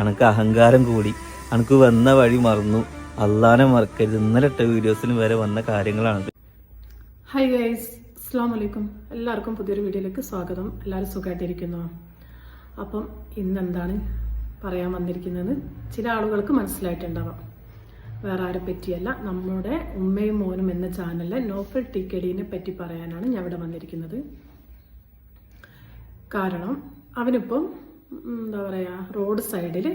അനക്ക് അഹങ്കാരം കൂടി. അനക്ക് വന്ന വഴി മറന്നു. അള്ളാനെ മറക്കരുത്. ഇന്നലെ ഇട്ട വീഡിയോസിന് വരെ വന്ന കാര്യങ്ങളാണ് ഹായ് ഗൈസ് അസ്സാം വലൈക്കും എല്ലാവർക്കും പുതിയൊരു വീഡിയോയിലേക്ക് സ്വാഗതം. എല്ലാവരും സുഖമായിട്ടിരിക്കുന്നു? അപ്പം ഇന്ന് എന്താണ് പറയാൻ വന്നിരിക്കുന്നത്? ചില ആളുകൾക്ക് മനസ്സിലായിട്ടുണ്ടാവാം. വേറെ ആരെ പറ്റിയല്ല. നമ്മുടെ ഉമ്മയും മോനും എന്ന ചാനലിലെ നോഫൽ ടി കെടീനെ പറ്റി പറയാനാണ് ഞാൻ ഇവിടെ വന്നിരിക്കുന്നത്. കാരണം അവനിപ്പം എന്താ പറയുക റോഡ് സൈഡിൽ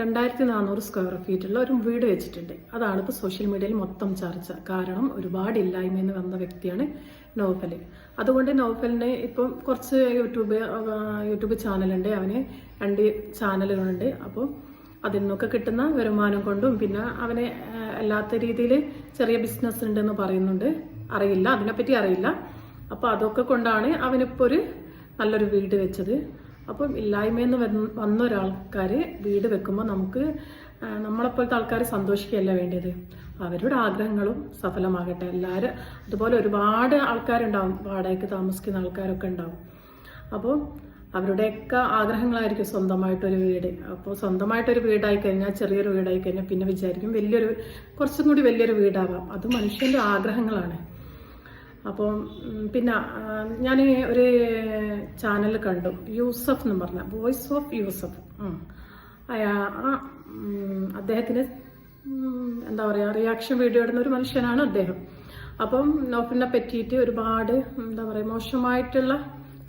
രണ്ടായിരത്തി നാനൂറ് സ്ക്വയർ ഫീറ്റുള്ള ഒരു വീട് വെച്ചിട്ടുണ്ട്. അതാണ് ഇപ്പോൾ സോഷ്യൽ മീഡിയയിൽ മൊത്തം ചർച്ച. കാരണം ഒരുപാട് ഇല്ലായ്മയെന്ന് വന്ന വ്യക്തിയാണ് നോവൽ അതുകൊണ്ട് നോഫലിന് ഇപ്പം കുറച്ച് യൂട്യൂബ് യൂട്യൂബ് ചാനലുണ്ട്. അവന് രണ്ട് ചാനലുകളുണ്ട്. അപ്പോൾ അതിൽ നിന്നൊക്കെ കിട്ടുന്ന വരുമാനം കൊണ്ടും പിന്നെ അവന് അല്ലാത്ത രീതിയിൽ ചെറിയ ബിസിനസ് ഉണ്ടെന്ന് പറയുന്നുണ്ട്. അറിയില്ല അതിനെപ്പറ്റി അറിയില്ല. അപ്പോൾ അതൊക്കെ കൊണ്ടാണ് അവനിപ്പോൾ ഒരു നല്ലൊരു വീട് വെച്ചത്. അപ്പം ഇല്ലായ്മയെന്ന് വന്ന ഒരാൾക്കാർ വീട് വെക്കുമ്പോൾ നമുക്ക് നമ്മളെപ്പോഴത്തെ ആൾക്കാർ സന്തോഷിക്കുകയല്ല വേണ്ടത്. അവരുടെ ആഗ്രഹങ്ങളും സഫലമാകട്ടെ. എല്ലാവരും അതുപോലെ ഒരുപാട് ആൾക്കാരുണ്ടാവും. വാടകയ്ക്ക് താമസിക്കുന്ന ആൾക്കാരൊക്കെ ഉണ്ടാവും. അപ്പോൾ അവരുടെയൊക്കെ ആഗ്രഹങ്ങളായിരിക്കും സ്വന്തമായിട്ടൊരു വീട്. അപ്പോൾ സ്വന്തമായിട്ടൊരു വീടായി കഴിഞ്ഞാൽ ചെറിയൊരു വീടായി കഴിഞ്ഞാൽ പിന്നെ വിചാരിക്കും വലിയൊരു കുറച്ചും കൂടി വലിയൊരു വീടാവാം. അത് മനുഷ്യന്റെ ആഗ്രഹങ്ങളാണ്. അപ്പോൾ ഉം, പിന്നെ ഞാൻ ഒരു ചാനൽ കണ്ടു. യൂസഫ് എന്ന് പറഞ്ഞ വോയിസ് ഓഫ് യൂസഫ്. ആ അദ്ദേഹത്തിന് എന്താ പറയുക റിയാക്ഷൻ വീഡിയോ ഇടുന്ന ഒരു മനുഷ്യനാണ് അദ്ദേഹം. അപ്പം നോഫിനെ പറ്റിയിട്ട് ഒരുപാട് എന്താ പറയുക മോശമായിട്ടുള്ള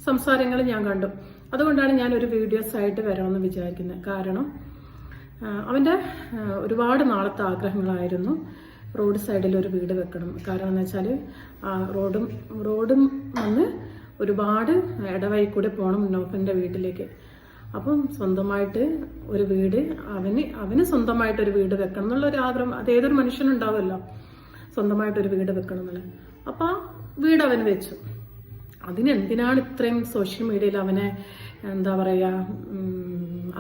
സംസാരങ്ങൾ ഞാൻ കണ്ടു. അതുകൊണ്ടാണ് ഞാൻ ഒരു വീഡിയോസ് ആയിട്ട് വരണമെന്ന് വിചാരിക്കുന്നത്. കാരണം അവന്റെ ഒരുപാട് നാളത്തെ ആഗ്രഹങ്ങളായിരുന്നു. റോഡ് സൈഡിൽ ഒരു വീട് വെക്കണം. കാരണം എന്ന് വെച്ചാൽ റോഡും റോഡും വന്ന് ഒരുപാട് ഇടവഴി കൂടെ പോകണം നോഫിന്റെ വീട്ടിലേക്ക്. അപ്പം സ്വന്തമായിട്ട് ഒരു വീട് അവന് അവന് സ്വന്തമായിട്ട് ഒരു വീട് വെക്കണം എന്നുള്ള ഒരു ആഗ്രഹം. അത് ഏതൊരു മനുഷ്യനുണ്ടാവുമല്ലോ സ്വന്തമായിട്ടൊരു വീട് വെക്കണം എന്നുള്ളത്. അപ്പം ആ വീട് അവന് വെച്ചു. അതിനെന്തിനാണ് ഇത്രയും സോഷ്യൽ മീഡിയയിൽ അവനെ എന്താ പറയുക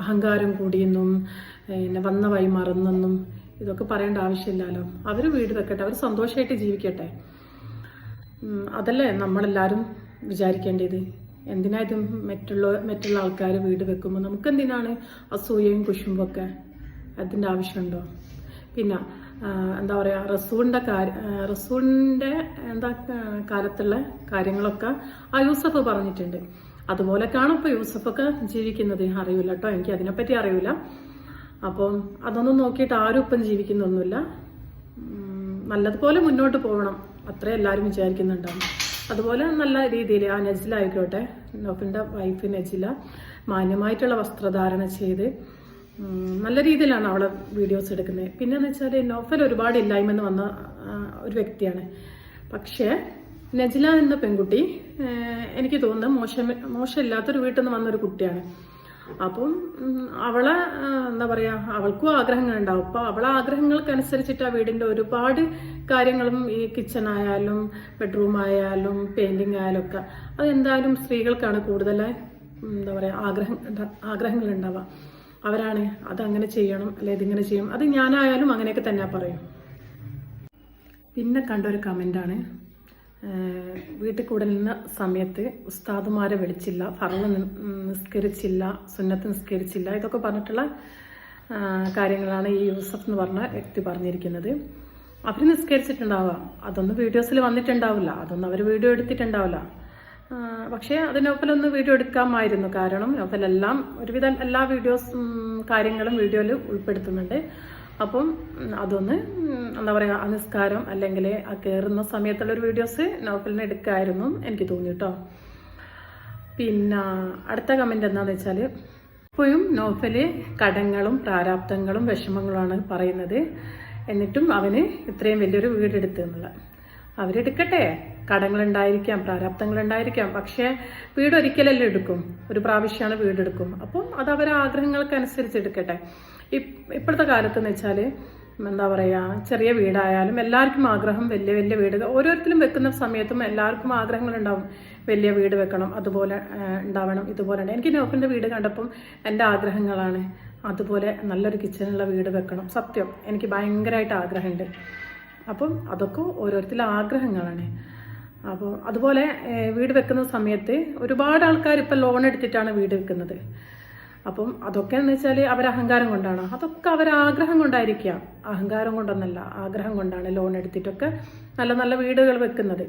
അഹങ്കാരം കൂടിയെന്നും പിന്നെ വന്ന വഴി മറന്നെന്നും ഇതൊക്കെ പറയേണ്ട ആവശ്യമില്ലല്ലോ. അവർ വീട് വെക്കട്ടെ അവർ സന്തോഷമായിട്ട് ജീവിക്കട്ടെ. അതല്ലേ നമ്മളെല്ലാവരും വിചാരിക്കേണ്ടത്. എന്തിനാ ഇത് മറ്റുള്ള മറ്റുള്ള ആൾക്കാർ വീട് വെക്കുമ്പോൾ നമുക്ക് എന്തിനാണ് അസൂയയും കുശുമ്പൊക്കെ അതിന്റെ ആവശ്യമുണ്ടോ? പിന്നെ എന്താ പറയുക റസൂലിന്റെ കാര്യ റസൂലിന്റെ എന്താ കാലത്തുള്ള കാര്യങ്ങളൊക്കെ ആ യൂസഫ് പറഞ്ഞിട്ടുണ്ട്. അതുപോലെയൊക്കെയാണ് ഇപ്പോൾ യൂസഫൊക്കെ ജീവിക്കുന്നത്. അറിയില്ല കേട്ടോ എനിക്ക് അതിനെപ്പറ്റി അറിയില്ല അപ്പം അതൊന്നും നോക്കിയിട്ട് ആരും ഇപ്പം ജീവിക്കുന്നൊന്നുമില്ല. നല്ലതുപോലെ മുന്നോട്ട് പോകണം. അത്രേ എല്ലാവരും വിചാരിക്കുന്നുണ്ടാവും. അതുപോലെ നല്ല രീതിയിൽ ആ നജില ആയിക്കോട്ടെ നോഫിന്റെ വൈഫ് നജില മാന്യമായിട്ടുള്ള വസ്ത്രധാരണ ചെയ്ത് നല്ല രീതിയിലാണ് അവളെ വീഡിയോസ് എടുക്കുന്നത്. പിന്നെയെന്ന് വെച്ചാൽ നോഫൽ ഒരുപാട് ഇല്ലായ്മെന്ന് വന്ന ഒരു വ്യക്തിയാണ്. പക്ഷേ നജില എന്ന പെൺകുട്ടി എനിക്ക് തോന്നുന്നത് മോശം മോശമില്ലാത്തൊരു വീട്ടിൽ നിന്ന് വന്നൊരു കുട്ടിയാണ്. അപ്പം അവളെ എന്താ പറയാ അവൾക്കും ആഗ്രഹങ്ങൾ ഉണ്ടാവും. അപ്പൊ അവളെ ആഗ്രഹങ്ങൾക്കനുസരിച്ചിട്ട് ആ വീടിന്റെ ഒരുപാട് കാര്യങ്ങളും ഈ കിച്ചൺ ആയാലും ബെഡ്റൂം ആയാലും പെയിന്റിങ് ആയാലും ഒക്കെ. അതെന്തായാലും സ്ത്രീകൾക്കാണ് കൂടുതലായി എന്താ പറയാ ആഗ്രഹം ആഗ്രഹങ്ങൾ ഉണ്ടാവുക. അവരാണ് അതങ്ങനെ ചെയ്യണം അല്ലെ ഇതിങ്ങനെ ചെയ്യണം. അത് ഞാനായാലും അങ്ങനെയൊക്കെ തന്നെ പറയും. പിന്നെ കണ്ടൊരു കമന്റാണ് വീട്ടിൽ കൂടെ നിന്ന സമയത്ത് ഉസ്താദുമാരെ വിളിച്ചില്ല പറഞ്ഞു നിസ്കരിച്ചില്ല സുന്നത്ത് നിസ്കരിച്ചില്ല ഇതൊക്കെ പറഞ്ഞിട്ടുള്ള കാര്യങ്ങളാണ് ഈ യൂസഫ് എന്ന് പറഞ്ഞ വ്യക്തി പറഞ്ഞിരിക്കുന്നത്. അവർ നിസ്കരിച്ചിട്ടുണ്ടാവാം അതൊന്നും വീഡിയോസിൽ വന്നിട്ടുണ്ടാവില്ല. അതൊന്നും അവർ വീഡിയോ എടുത്തിട്ടുണ്ടാവില്ല. പക്ഷേ അത് നോഫലൊന്ന് വീഡിയോ എടുക്കാമായിരുന്നു. കാരണം നോഫലെല്ലാം ഒരുവിധം എല്ലാ വീഡിയോസും കാര്യങ്ങളും വീഡിയോയിൽ ഉൾപ്പെടുത്തുന്നുണ്ട്. അപ്പം അതൊന്ന് എന്താ പറയുക ആ നിസ്കാരം അല്ലെങ്കിൽ ആ കയറുന്ന സമയത്തുള്ളൊരു വീഡിയോസ് നോഫലിന് എടുക്കായിരുന്നു എനിക്ക് തോന്നി കേട്ടോ പിന്നെ അടുത്ത കമന്റ് എന്താണെന്ന് വെച്ചാൽ ഇപ്പോഴും നോഫൽ കടങ്ങളും പ്രാരാബ്ദങ്ങളും വിഷമങ്ങളുമാണ് പറയുന്നത്. എന്നിട്ടും അവന് ഇത്രയും വലിയൊരു വീടെടുത്തു എന്നുള്ള. അവരെടുക്കട്ടെ. കടങ്ങളുണ്ടായിരിക്കാം പ്രാരാബ്ദങ്ങളുണ്ടായിരിക്കാം. പക്ഷേ വീട് ഒരിക്കലല്ലേ എടുക്കും? ഒരു പ്രാവശ്യമാണ് വീടെടുക്കും. അപ്പം അത് അവരെ ആഗ്രഹങ്ങൾക്കനുസരിച്ച് എടുക്കട്ടെ. ഇപ്- ഇപ്പോഴത്തെ കാലത്ത് എന്ന് വെച്ചാൽ എന്താ പറയുക ചെറിയ വീടായാലും എല്ലാവർക്കും ആഗ്രഹം വലിയ വലിയ വീട്. ഓരോരുത്തരും വെക്കുന്ന സമയത്തും എല്ലാവർക്കും ആഗ്രഹങ്ങൾ ഉണ്ടാവും വലിയ വീട് വെക്കണം അതുപോലെ ഉണ്ടാവണം ഇതുപോലെ എനിക്ക് നോഫിന്റെ വീട് കണ്ടപ്പം എന്റെ ആഗ്രഹങ്ങളാണ്. അതുപോലെ നല്ലൊരു കിച്ചണുള്ള വീട് വെക്കണം. സത്യം എനിക്ക് ഭയങ്കരമായിട്ട് ആഗ്രഹമുണ്ട്. അപ്പം അതൊക്കെ ഓരോരുത്തരുടെ ആഗ്രഹങ്ങളാണ്. അപ്പോൾ അതുപോലെ വീട് വെക്കുന്ന സമയത്ത് ഒരുപാട് ആൾക്കാർ ഇപ്പം ലോൺ എടുത്തിട്ടാണ് വീട് വെക്കുന്നത്. അപ്പം അതൊക്കെ എന്ന് വെച്ചാൽ അവർ അഹങ്കാരം കൊണ്ടാണ്. അതൊക്കെ അവർ ആഗ്രഹം കൊണ്ടായിരിക്കാം അഹങ്കാരം കൊണ്ടൊന്നല്ല ആഗ്രഹം കൊണ്ടാണ് ലോൺ എടുത്തിട്ടൊക്കെ നല്ല നല്ല വീടുകൾ വെക്കുന്നത്.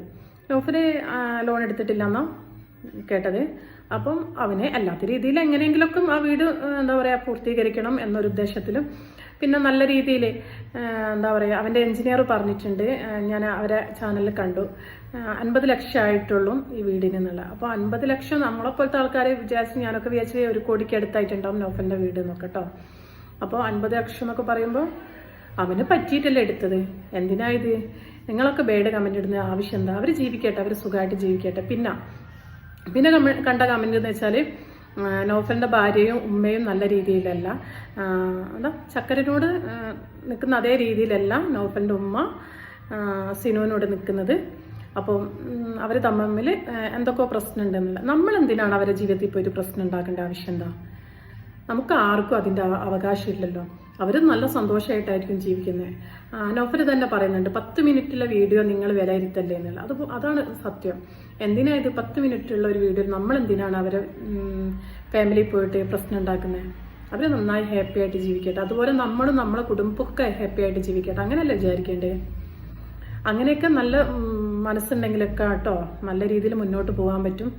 നൗഫൽ ലോൺ എടുത്തിട്ടില്ലെന്നോ കേട്ടത്. അപ്പം അവനെ അല്ലാത്ത രീതിയിൽ എങ്ങനെയെങ്കിലുമൊക്കെ ആ വീട് എന്താ പറയുക പൂർത്തീകരിക്കണം എന്നൊരു ഉദ്ദേശത്തിലും പിന്നെ നല്ല രീതിയിൽ എന്താ പറയുക അവന്റെ എഞ്ചിനീയർ പറഞ്ഞിട്ടുണ്ട്. ഞാൻ അവരെ ചാനലിൽ കണ്ടു. അൻപത് ലക്ഷം ആയിട്ടുള്ളൂ ഈ വീടിന് എന്നുള്ള അപ്പോൾ അൻപത് ലക്ഷം നമ്മളെപ്പോലത്തെ ആൾക്കാരെ വിചാരിച്ച് ഞാനൊക്കെ വിചാരിച്ച് ഒരു കോടിക്ക് അടുത്തായിട്ടുണ്ടാവും നോഫന്റെ വീട് എന്നൊക്കെ കേട്ടോ അപ്പോൾ അൻപത് ലക്ഷം എന്നൊക്കെ പറയുമ്പോൾ അവന് പറ്റിയിട്ടല്ലേ എടുത്തത്? എന്തിനാ ഇത്? നിങ്ങളൊക്കെ ബേഡ് കമന്റ് ഇടുന്ന ആവശ്യം എന്താ? അവർ ജീവിക്കട്ടെ അവർ സുഖമായിട്ട് ജീവിക്കട്ടെ. പിന്നെ പിന്നെ കമ- കണ്ട കമന്റ് എന്ന് വെച്ചാൽ നോഫലിന്റെ ഭാര്യയും ഉമ്മയും നല്ല രീതിയിലല്ല. അതാ ചക്കരനോട് നിൽക്കുന്ന അതേ രീതിയിലല്ല നോഫലിന്റെ ഉമ്മ സിനുവിനോട് നിൽക്കുന്നത്. അപ്പം അവർ തമ്മിൽ എന്തൊക്കെയോ പ്രശ്നം നമ്മൾ എന്തിനാണ് അവരുടെ ജീവിതത്തിൽ ഇപ്പോൾ ഒരു പ്രശ്നം ഉണ്ടാക്കേണ്ട ആവശ്യം എന്താ? നമുക്ക് ആർക്കും അതിന്റെ അവ- അവകാശമില്ലല്ലോ. അവർ നല്ല സന്തോഷമായിട്ടായിരിക്കും ജീവിക്കുന്നത്. നോഫൽ തന്നെ പറയുന്നുണ്ട് പത്ത് മിനിറ്റുള്ള വീഡിയോ നിങ്ങൾ വിലയിരുത്തല്ലേ എന്നുള്ള അത് അതാണ് സത്യം. എന്തിനാ ഇത് പത്ത് മിനിറ്റുള്ള ഒരു വീഡിയോ? നമ്മൾ എന്തിനാണ് അവരെ ഫാമിലി പോയിട്ട് പ്രശ്നം ഉണ്ടാക്കുന്നത് അവർ നന്നായി ഹാപ്പി ആയിട്ട് ജീവിക്കട്ടെ. അതുപോലെ നമ്മളും നമ്മളെ കുടുംബമൊക്കെ ഹാപ്പി ആയിട്ട് ജീവിക്കട്ടെ. അങ്ങനെയല്ലേ വിചാരിക്കേണ്ടേ? അങ്ങനെയൊക്കെ നല്ല മനസ്സുണ്ടെങ്കിലൊക്കെ കേട്ടോ നല്ല രീതിയിൽ മുന്നോട്ട് പോകാൻ പറ്റും.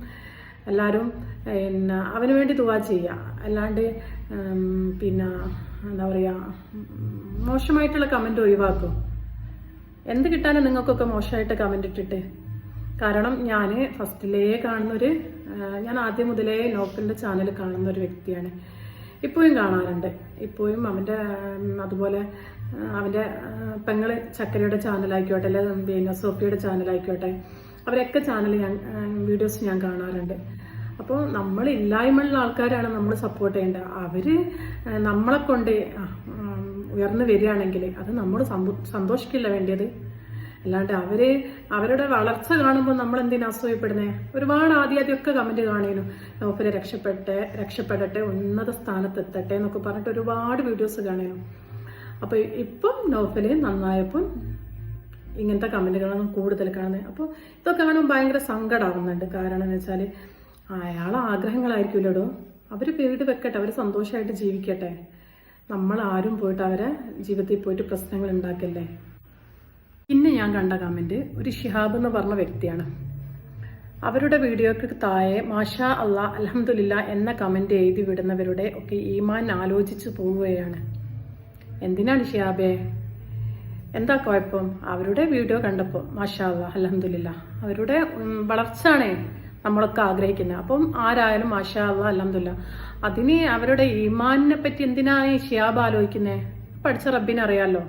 എല്ലാവരും പിന്നെ അവന് വേണ്ടി തുക ചെയ്യുക അല്ലാണ്ട് പിന്നെ എന്താ പറയുക മോശമായിട്ടുള്ള കമന്റ് ഒഴിവാക്കും. എന്ത് കിട്ടാനും നിങ്ങൾക്കൊക്കെ മോശമായിട്ട് കമന്റ് ഇട്ടിട്ട്. കാരണം ഞാൻ ഫസ്റ്റിലേ കാണുന്നൊരു ഞാൻ ആദ്യം മുതലേ ലോക്കലിന്റെ ചാനൽ കാണുന്ന ഒരു വ്യക്തിയാണ്. ഇപ്പോഴും കാണാറുണ്ട്. ഇപ്പോഴും അവന്റെ അതുപോലെ അവന്റെ പെങ്ങൾ ചക്കരയുടെ ചാനലായിക്കോട്ടെ അല്ലെങ്കിൽ പിന്നെ സോഫിയുടെ ചാനലായിക്കോട്ടെ അവരൊക്കെ ചാനൽ ഞാൻ വീഡിയോസ് ഞാൻ കാണാറുണ്ട്. അപ്പോൾ നമ്മൾ ഇല്ലായ്മയുള്ള ആൾക്കാരാണ് നമ്മൾ സപ്പോർട്ട് ചെയ്യേണ്ടത്. അവർ നമ്മളെ കൊണ്ട് ഉയർന്നു വരികയാണെങ്കിൽ അത് നമ്മൾ സന്തോഷിക്കില്ല വേണ്ടിയത്? അല്ലാണ്ട് അവർ അവരുടെ വളർച്ച കാണുമ്പോൾ നമ്മൾ എന്തിനാ അസൂയപ്പെടുന്നേ? ഒരുപാട് ആദ്യം ആദ്യമൊക്കെ കമന്റ് കാണിയിരുന്നു നോഫിൽ രക്ഷപ്പെട്ടെ രക്ഷപ്പെടട്ടെ ഉന്നത സ്ഥാനത്തെത്തട്ടെ എന്നൊക്കെ പറഞ്ഞിട്ട് ഒരുപാട് വീഡിയോസ് കാണിയിരുന്നു അപ്പോൾ ഇപ്പം നോഫിൽ നന്നായപ്പം ഇങ്ങനത്തെ കമന്റുകളാണ് കൂടുതൽ കാണുന്നത്. അപ്പോൾ ഇതൊക്കെ കാണുമ്പോൾ ഭയങ്കര സങ്കടമാവുന്നുണ്ട് കാരണം എന്ന് വെച്ചാൽ അയാളെ ആഗ്രഹങ്ങളായിരിക്കുമല്ലോ അവർ വീട് വെക്കട്ടെ അവർ സന്തോഷമായിട്ട് ജീവിക്കട്ടെ. നമ്മൾ ആരും പോയിട്ട് അവരെ ജീവിതത്തിൽ പോയിട്ട് പ്രശ്നങ്ങൾ ഉണ്ടാക്കല്ലേ? പിന്നെ ഞാൻ കണ്ട കമന്റ് ഒരു ഷിഹാബ് എന്ന് പറഞ്ഞ വ്യക്തിയാണ്. അവരുടെ വീഡിയോക്ക് താഴെ മാഷാ അള്ളാ അലഹമുല്ല എന്ന കമന്റ് എഴുതി വിടുന്നവരുടെ ഒക്കെ ഈമാൻ ആലോചിച്ചു പോവുകയാണ്. എന്തിനാണ് ഷിഹാബേ? എന്താ കുഴപ്പം? അവരുടെ വീഡിയോ കണ്ടപ്പോൾ മാഷാ അലഹമില്ല അവരുടെ വളർച്ചയാണ് നമ്മളൊക്കെ ആഗ്രഹിക്കുന്നത്. അപ്പം ആരായാലും മാഷാ അലഹമില്ല അതിന് അവരുടെ ഈമാനിനെ പറ്റി എന്തിനാണ് ഷിയാബ് ആലോചിക്കുന്നേ? പഠിച്ച റബ്ബിനെ അറിയാലോ.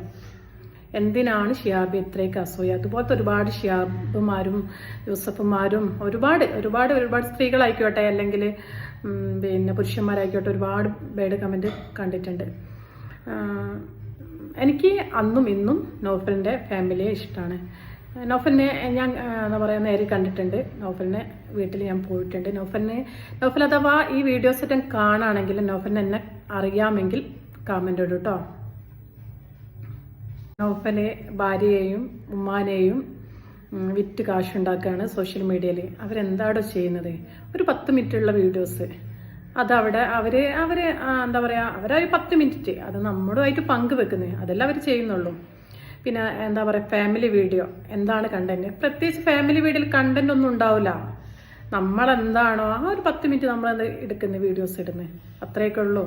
എന്തിനാണ് ഷിയാബ് ഇത്രയൊക്കെ അസൂയ? അതുപോലത്തെ ഒരുപാട് ഷിയാബുമാരും യൂസഫുമാരും ഒരുപാട് ഒരുപാട് ഒരുപാട് സ്ത്രീകളായിക്കോട്ടെ അല്ലെങ്കിൽ പിന്നെ പുരുഷന്മാരായിക്കോട്ടെ ഒരുപാട് ബേഡ് കമന്റ് കണ്ടിട്ടുണ്ട്. എനിക്ക് അന്നും ഇന്നും നോഫലിന്റെ ഫാമിലിയെ ഇഷ്ടമാണ് നോഫലിനെ ഞാൻ എന്താ പറയുക നേരെ കണ്ടിട്ടുണ്ട്. നോഫലിനെ വീട്ടിൽ ഞാൻ പോയിട്ടുണ്ട്. നോഫലിനെ നോഫൽ അഥവാ ഈ വീഡിയോസ് ഒക്കെ കാണുകയാണെങ്കിൽ നോഫലിനെ എന്നെ അറിയാമെങ്കിൽ കമന്റ് ഇടും കേട്ടോ നോഫലെ ഭാര്യയെയും ഉമ്മാനെയും വിറ്റ് കാശുണ്ടാക്കുകയാണ് സോഷ്യൽ മീഡിയയിൽ അവരെന്താണോ ചെയ്യുന്നത്? ഒരു പത്ത് മിനിറ്റുള്ള വീഡിയോസ് അതവിടെ അവർ അവർ എന്താ പറയാ അവരൊരു പത്ത് മിനിറ്റ് അത് നമ്മളുമായിട്ട് പങ്കുവെക്കുന്നത് അതെല്ലാം അവർ ചെയ്യുന്നുള്ളൂ. പിന്നെ എന്താ പറയാ ഫാമിലി വീഡിയോ എന്താണ് കണ്ടന്റ് പ്രത്യേകിച്ച് ഫാമിലി വീഡിയോയിൽ കണ്ടന്റ് ഒന്നും ഉണ്ടാവില്ല. നമ്മളെന്താണോ ആ ഒരു പത്ത് മിനിറ്റ് നമ്മൾ എടുക്കുന്ന വീഡിയോസ് ഇടുന്നത് അത്രയൊക്കെ ഉള്ളൂ.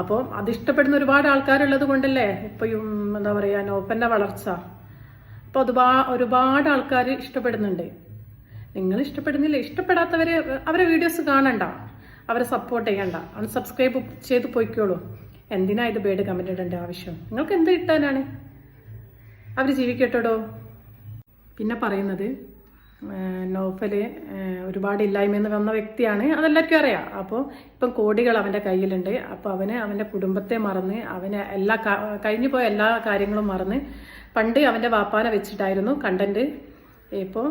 അപ്പോൾ അതിഷ്ടപ്പെടുന്ന ഒരുപാട് ആൾക്കാരുള്ളത് കൊണ്ടല്ലേ ഇപ്പൊ എന്താ പറയാ നോപ്പന്റെ വളർച്ച. അപ്പോൾ ഒരുപാ ഒരുപാട് ആൾക്കാർ ഇഷ്ടപ്പെടുന്നുണ്ട്. നിങ്ങൾ ഇഷ്ടപ്പെടുന്നില്ല ഇഷ്ടപ്പെടാത്തവര് അവരെ വീഡിയോസ് കാണണ്ട. അവരെ സപ്പോർട്ട് ചെയ്യണ്ട. അൺസബ്സ്ക്രൈബ് ചെയ്ത് പോയിക്കോളൂ. എന്തിനാ ഇത് ബേഡ് കമന്റ് ഇടേണ്ട ആവശ്യം? നിങ്ങൾക്ക് എന്ത് കിട്ടാനാണ്? അവർ ജീവിക്കട്ടോടോ. പിന്നെ പറയുന്നത് നോഫൽ ഒരുപാട് ഇല്ലായ്മയെന്ന് വന്ന വ്യക്തിയാണ്. അതെല്ലാവർക്കും അറിയാം. അപ്പോൾ ഇപ്പം കോടികൾ അവന്റെ കയ്യിലുണ്ട്. അപ്പോൾ അവന് അവന്റെ കുടുംബത്തെ മറന്ന് അവനെ എല്ലാ കഴിഞ്ഞു പോയ എല്ലാ കാര്യങ്ങളും മറന്ന് പണ്ട് അവന്റെ വാപ്പാനെ വെച്ചിട്ടായിരുന്നു കണ്ടന്റ് ഇപ്പോൾ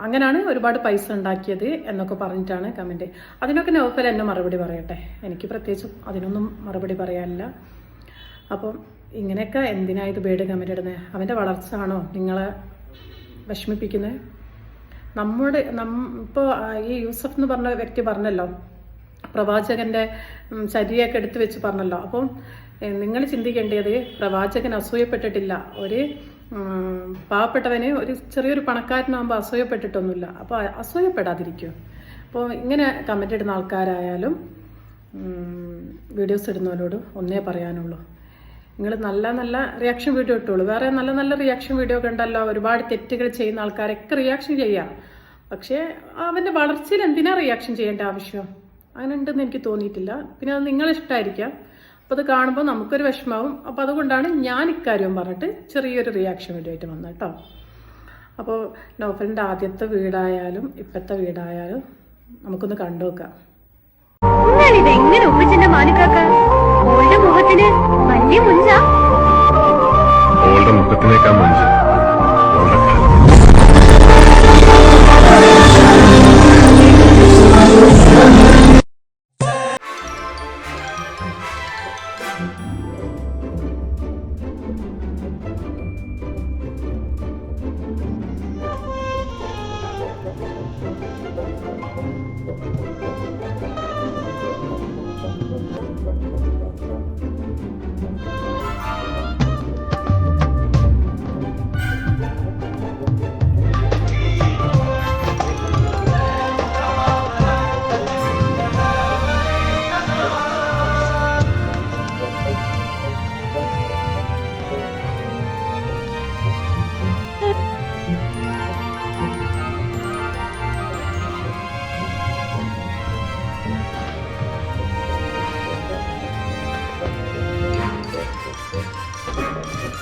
അങ്ങനെയാണ് ഒരുപാട് പൈസ ഉണ്ടാക്കിയത് എന്നൊക്കെ പറഞ്ഞിട്ടാണ് കമന്റ് അതിനൊക്കെ നൗഫൽ എന്നെ മറുപടി പറയട്ടെ? എനിക്ക് പ്രത്യേകിച്ചും അതിനൊന്നും മറുപടി പറയാനില്ല. അപ്പം ഇങ്ങനെയൊക്കെ എന്തിനാ ഇത് ബേഡ് കമന്റ് ഇടുന്നത് അവന്റെ വളർച്ച ആണോ നിങ്ങളെ വിഷമിപ്പിക്കുന്നത് നമ്മുടെ നം ഇപ്പോൾ ഈ യൂസഫ് എന്ന് പറഞ്ഞ വ്യക്തി പറഞ്ഞല്ലോ. പ്രവാചകന്റെ ശരീരമൊക്കെ എടുത്തു വെച്ച് പറഞ്ഞല്ലോ. അപ്പം നിങ്ങൾ ചിന്തിക്കേണ്ടത് പ്രവാചകൻ അസൂയപ്പെട്ടിട്ടില്ല. ഒരു പാവപ്പെട്ടവന് ഒരു ചെറിയൊരു പണക്കാരനാകുമ്പോൾ അസൂയപ്പെട്ടിട്ടൊന്നുമില്ല. അപ്പോൾ അസൂയപ്പെടാതിരിക്കും. അപ്പോൾ ഇങ്ങനെ കമന്റ് ഇടുന്ന ആൾക്കാരായാലും വീഡിയോസ് ഇടുന്നവരോട് ഒന്നേ പറയാനുള്ളൂ. നിങ്ങൾ നല്ല നല്ല റിയാക്ഷൻ വീഡിയോ ഇട്ടോളൂ. വേറെ നല്ല നല്ല റിയാക്ഷൻ വീഡിയോ കണ്ടല്ലോ ഒരുപാട് തെറ്റുകൾ ചെയ്യുന്ന ആൾക്കാരൊക്കെ റിയാക്ഷൻ ചെയ്യാം. പക്ഷേ അവന്റെ വളർച്ചയിൽ എന്തിനാ റിയാക്ഷൻ ചെയ്യേണ്ട ആവശ്യം? അങ്ങനെ ഉണ്ടെന്ന് എനിക്ക് തോന്നിയിട്ടില്ല. പിന്നെ അത് നിങ്ങളെ ഇഷ്ടമായിരിക്കാം അപ്പോൾ അത് കാണുമ്പോൾ നമുക്കൊരു വിഷമാവും. അപ്പോൾ അതുകൊണ്ടാണ് ഞാൻ ഇക്കാര്യം പറഞ്ഞിട്ട് ചെറിയൊരു റിയാക്ഷൻ വേണ്ടിയിട്ട് വന്നത് കേട്ടോ. അപ്പോൾ നോഫലിന്റെ ആദ്യത്തെ വീടായാലും ഇപ്പോഴത്തെ വീടായാലും നമുക്കൊന്ന് കണ്ടു നോക്കാം നിങ്ങളിത് എങ്ങനെ ഒപ്പിച്ചെന്റെ മാനുക്കാക്ക ഓളുടെ മുഖത്തിന് വലിയ മുഞ്ച? ഓളുടെ മുഖത്തിനേക്കാൾ മഞ്ച്.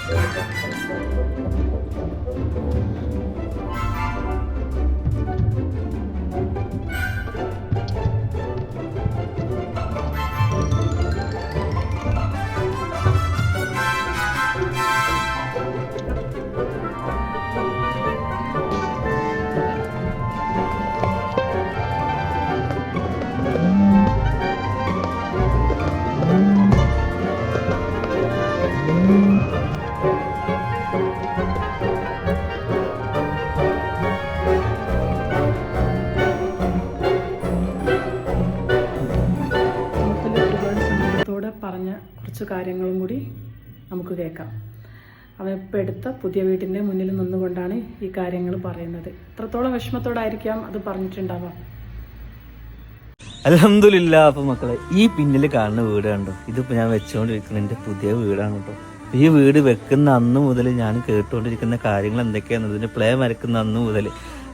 നോഫൽ കാര്യങ്ങളും കൂടി നമുക്ക് കേൾക്കാം. അവൻ ഇപ്പം എടുത്ത പുതിയ വീടിന്റെ മുന്നിൽ നിന്നുകൊണ്ടാണ് ഈ കാര്യങ്ങൾ പറയുന്നത്. എത്രത്തോളം വിഷമത്തോടായിരിക്കാം അത് പറഞ്ഞിട്ടുണ്ടാവാം അലഹമില്ല അപ്പൊ മക്കളെ ഈ പിന്നിൽ കാണുന്ന വീട് കണ്ടോ? ഇതിപ്പോ ഞാൻ വെച്ചുകൊണ്ടിരിക്കുന്ന എന്റെ പുതിയ വീടാണ് കേട്ടോ. ഈ വീട് വെക്കുന്ന അന്ന് മുതൽ ഞാൻ കേട്ടുകൊണ്ടിരിക്കുന്ന കാര്യങ്ങൾ എന്തൊക്കെയാണെന്ന് ഇതിന്റെ പ്ലേ മരക്കുന്ന അന്ന് മുതൽ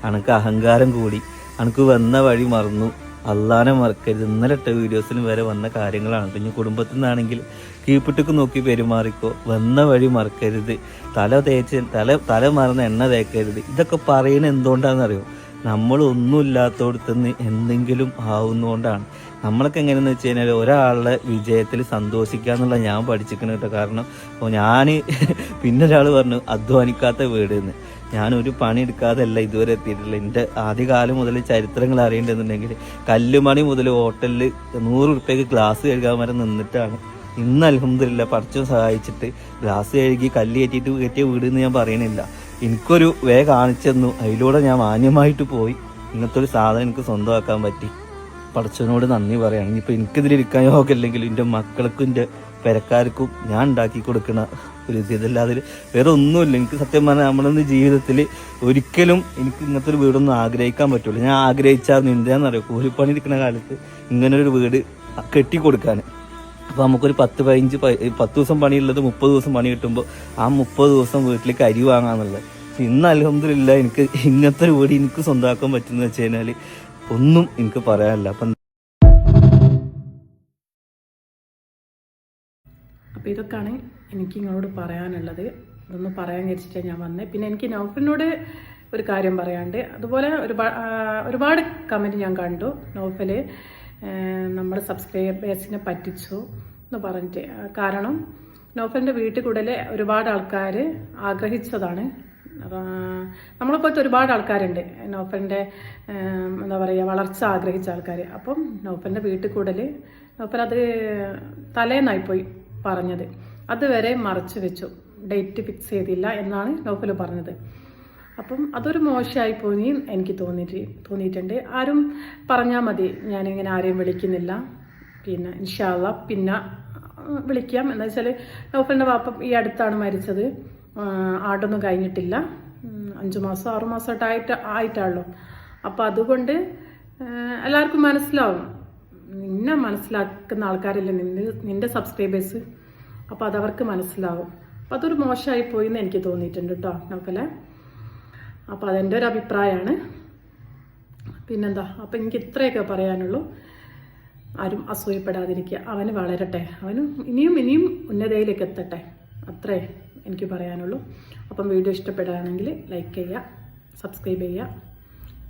അനക്ക് അഹങ്കാരം കൂടി. അനക്ക് വന്ന വഴി മറന്നു. അള്ളാനെ മറക്കരുത്. ഇന്നലെ ഇട്ട വീഡിയോസിൽ വരെ വന്ന കാര്യങ്ങളാണ്. പിന്നെ കുടുംബത്തിൽ നിന്നാണെങ്കിൽ കീപ്പിട്ടൊക്കെ നോക്കി പെരുമാറിക്കോ. വന്ന വഴി മറക്കരുത്. തല തേച്ച് തല തല മറന്ന് എണ്ണ തേക്കരുത്. ഇതൊക്കെ പറയുന്നത് എന്തുകൊണ്ടാണെന്നറിയോ? നമ്മൾ ഒന്നുമില്ലാത്തടത്തുനിന്ന് എന്തെങ്കിലും ആവുന്നതുകൊണ്ടാണ്. നമ്മളൊക്കെ എങ്ങനെയെന്ന് വെച്ച് കഴിഞ്ഞാൽ ഒരാളുടെ വിജയത്തിൽ സന്തോഷിക്കുക എന്നുള്ള ഞാൻ പഠിച്ചിരിക്കണം കേട്ടോ. കാരണം ഞാൻ പിന്നെ ഒരാൾ പറഞ്ഞു അധ്വാനിക്കാത്ത വീട് എന്ന് ഞാനൊരു പണി എടുക്കാതല്ല ഇതുവരെ എത്തിയിട്ടുള്ളത് എന്റെ ആദ്യകാലം മുതൽ ചരിത്രങ്ങൾ അറിയേണ്ടതെന്നുണ്ടെങ്കിൽ കല്ലുമണി മുതൽ ഹോട്ടലിൽ നൂറ് ഉറുപ്പ്യക്ക് ഗ്ലാസ് കഴുകാൻ വരെ നിന്നിട്ടാണ്. ഇന്ന് അലഹമില്ല പഠിച്ചും സഹായിച്ചിട്ട് ഗ്ലാസ് കഴുകി കല്ല് കയറ്റിയിട്ട് കയറ്റിയ വീട് എന്ന് ഞാൻ പറയണില്ല. എനിക്കൊരു വേ കാണിച്ചെന്നു അതിലൂടെ ഞാൻ മാന്യമായിട്ട് പോയി. ഇങ്ങനത്തെ ഒരു സാധനം എനിക്ക് സ്വന്തമാക്കാൻ പറ്റി. പഠിച്ചവനോട് നന്ദി പറയാം ഇനിയിപ്പോൾ എനിക്കിതിലിരിക്കാൻ യോഗമില്ലെങ്കിലും എന്റെ മക്കൾക്കും എന്റെ പെരക്കാർക്കും ഞാൻ ഉണ്ടാക്കി കൊടുക്കണ ഒരു ഇത്. ഇതല്ലാതെ വേറെ ഒന്നുമില്ല. എനിക്ക് സത്യം പറഞ്ഞാൽ നമ്മളൊന്ന് ജീവിതത്തിൽ ഒരിക്കലും എനിക്ക് ഇങ്ങനത്തെ ഒരു വീടൊന്നും ആഗ്രഹിക്കാൻ പറ്റുള്ളൂ ഞാൻ ആഗ്രഹിച്ചാൽ എന്താണെന്നറിയോ കൂലിപ്പണി ഇരിക്കുന്ന കാലത്ത് ഇങ്ങനൊരു വീട് കെട്ടിക്കൊടുക്കാൻ അപ്പോൾ നമുക്കൊരു പത്ത് പതിനഞ്ച് പത്ത് ദിവസം പണിയുള്ളത് മുപ്പത് ദിവസം പണി കിട്ടുമ്പോൾ ആ മുപ്പത് ദിവസം വീട്ടിലേക്ക് അരി വാങ്ങാന്നുള്ളത്. പക്ഷെ ഇന്ന് അലഹമില്ല എനിക്ക് ഇങ്ങനത്തെ ഒരു വീട് എനിക്ക് സ്വന്തമാക്കാൻ പറ്റുന്ന വെച്ച് കഴിഞ്ഞാൽ ഒന്നും എനിക്ക് പറയാനില്ല. അപ്പം അപ്പോൾ ഇതൊക്കെയാണ് എനിക്ക് നിങ്ങളോട് പറയാനുള്ളത്. ഇതൊന്ന് പറയാൻ വിചാരിച്ചിട്ടാണ് ഞാൻ വന്നത് പിന്നെ എനിക്ക് നൗഫലിനോട് ഒരു കാര്യം പറയാണ്ട് അതുപോലെ ഒരുപാട് ഒരുപാട് കമന്റ് ഞാൻ കണ്ടു നോഫൽ. നമ്മുടെ സബ്സ്ക്രൈബേഴ്സിനെ പറ്റിച്ചു എന്ന് പറഞ്ഞിട്ട്. കാരണം നോഫലിന്റെ വീട്ടിൽ കൂടുതൽ ഒരുപാട് ആൾക്കാർ ആഗ്രഹിച്ചതാണ്. നമ്മളിപ്പോഴത്തെ ഒരുപാട് ആൾക്കാരുണ്ട്. നോഫലിന്റെ എന്താ പറയുക വളർച്ച ആഗ്രഹിച്ച ആൾക്കാർ അപ്പം നോഫലിന്റെ വീട്ടിൽ കൂടുതൽ നോഫൽ അത് തലേന്നായിപ്പോയി. പറഞ്ഞത്. അതുവരെ മറച്ചു വെച്ചു. ഡേറ്റ് ഫിക്സ് ചെയ്തില്ല എന്നാണ് നൗഫൽ പറഞ്ഞത്. അപ്പം അതൊരു മോശമായി പോയി എനിക്ക് തോന്നിയിട്ട് തോന്നിയിട്ടുണ്ട്. ആരും പറഞ്ഞാൽ മതി ഞാനിങ്ങനെ ആരെയും വിളിക്കുന്നില്ല. പിന്നെ ഇൻഷാല്ല പിന്നെ വിളിക്കാം. എന്താ വെച്ചാൽ നോഫലിന്റെ വാപ്പ ഈ അടുത്താണ് മരിച്ചത്. ആടൊന്നും കഴിഞ്ഞിട്ടില്ല. അഞ്ച് മാസം ആറു മാസമായിട്ട് ആയിട്ട് ആയിട്ടാണല്ലോ അപ്പോൾ അതുകൊണ്ട് എല്ലാവർക്കും മനസ്സിലാവും. നിന്നെ മനസ്സിലാക്കുന്ന ആൾക്കാരില്ല? നിന്റെ നിന്റെ സബ്സ്ക്രൈബേഴ്സ് അപ്പോൾ അതവർക്ക് മനസ്സിലാവും. അപ്പം അതൊരു മോശമായി പോയി എന്ന് എനിക്ക് തോന്നിയിട്ടുണ്ട് കേട്ടോ നോക്കല്ലേ? അപ്പോൾ അതെന്റെ ഒരു അഭിപ്രായമാണ് പിന്നെന്താ? അപ്പം എനിക്ക് ഇത്രയൊക്കെ പറയാനുള്ളൂ. ആരും അസൂയപ്പെടാതിരിക്കുക. അവന് വളരട്ടെ. അവനും ഇനിയും ഇനിയും ഉന്നതയിലേക്ക് എത്തട്ടെ. അത്രേ എനിക്ക് പറയാനുള്ളൂ. അപ്പം വീഡിയോ ഇഷ്ടപ്പെടുകയാണെങ്കിൽ ലൈക്ക് ചെയ്യുക സബ്സ്ക്രൈബ് ചെയ്യുക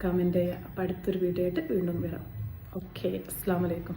കമന്റ് ചെയ്യുക. അപ്പോൾ അടുത്തൊരു വീഡിയോ ആയിട്ട് വീണ്ടും വരാം. ഓക്കെ അസ്സാം വലൈക്കും